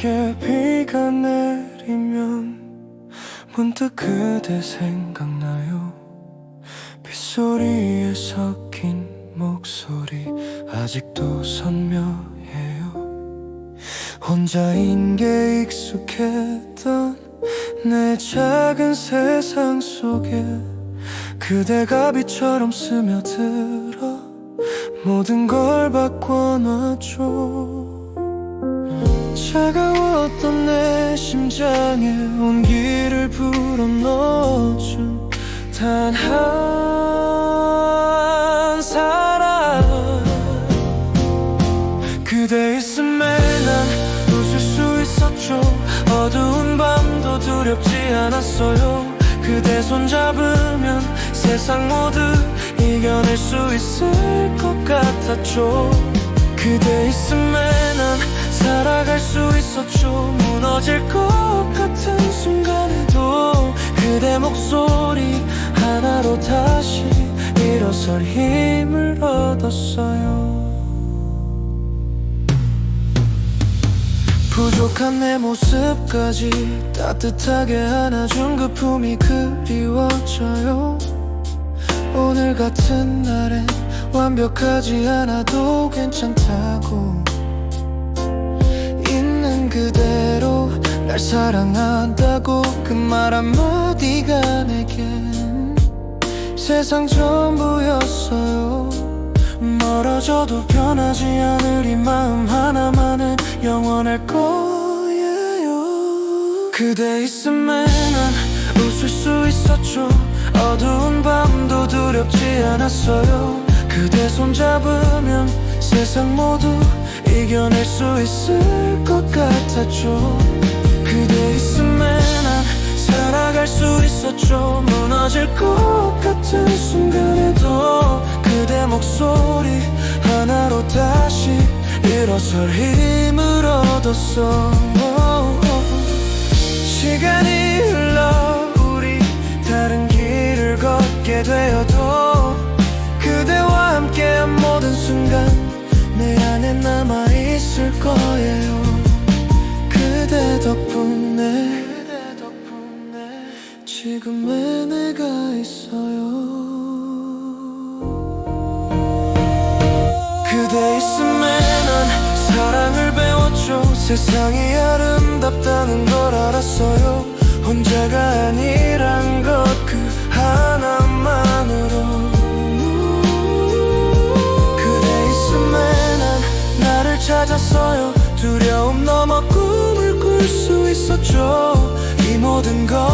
내게 비가 내리면 문득 그대 생각나요. 빗소리에 섞인 목소리 아직도 선명해요. 혼자인 게 익숙했던 내 작은 세상 속에 그대가 비처럼 스며들어 모든 걸 바꿔놨죠 차가웠던 내 심장에 온기를 불어 넣어준 단 한 사람. 그대 있음에 난 웃을 수 있었죠. 어두운 밤도 두렵지 않았어요. 그대 손잡으면 세상 모두 이겨낼 수 있을 것 같았죠. 그대 있음에 난 살아갈 수 있었죠. 무너질 것 같은 순간에도 그대 목소리 하나로 다시 일어설 힘을 얻었어요. 부족한 내 모습까지 따뜻하게 안아준 그 품이 그리워져요. 오늘 같은 날엔 완벽하지 않아도 괜찮다고 그대로 날 사랑한다고 그 말 한마디가 내겐 세상 전부였어요. 멀어져도 변하지 않을 이 마음 하나만은 영원할 거예요. 그대 있음에 난 웃을 수 있었죠. 어두운 밤도 두렵지 않았어요. 그대 손잡으면 세상 모두 이겨낼 수 있을 것 같았죠. 그대 있음에 난 살아갈 수 있었죠. 무너질 것 같은 순간에도 그대 목소리 하나로 다시 일어설 힘을 얻었어. 시간이 흘러 우리 다른 길을 걷게 되어 내 안에 남아있을 거예요. 그대 덕분에 지금의 내가 있어요. 그대 있음에 난 사랑을 배웠죠. 세상이 아름답다는 걸 알았어 찾았어요. 두려움 넘어 꿈을 꿀 수 있었죠. 이 모든 걸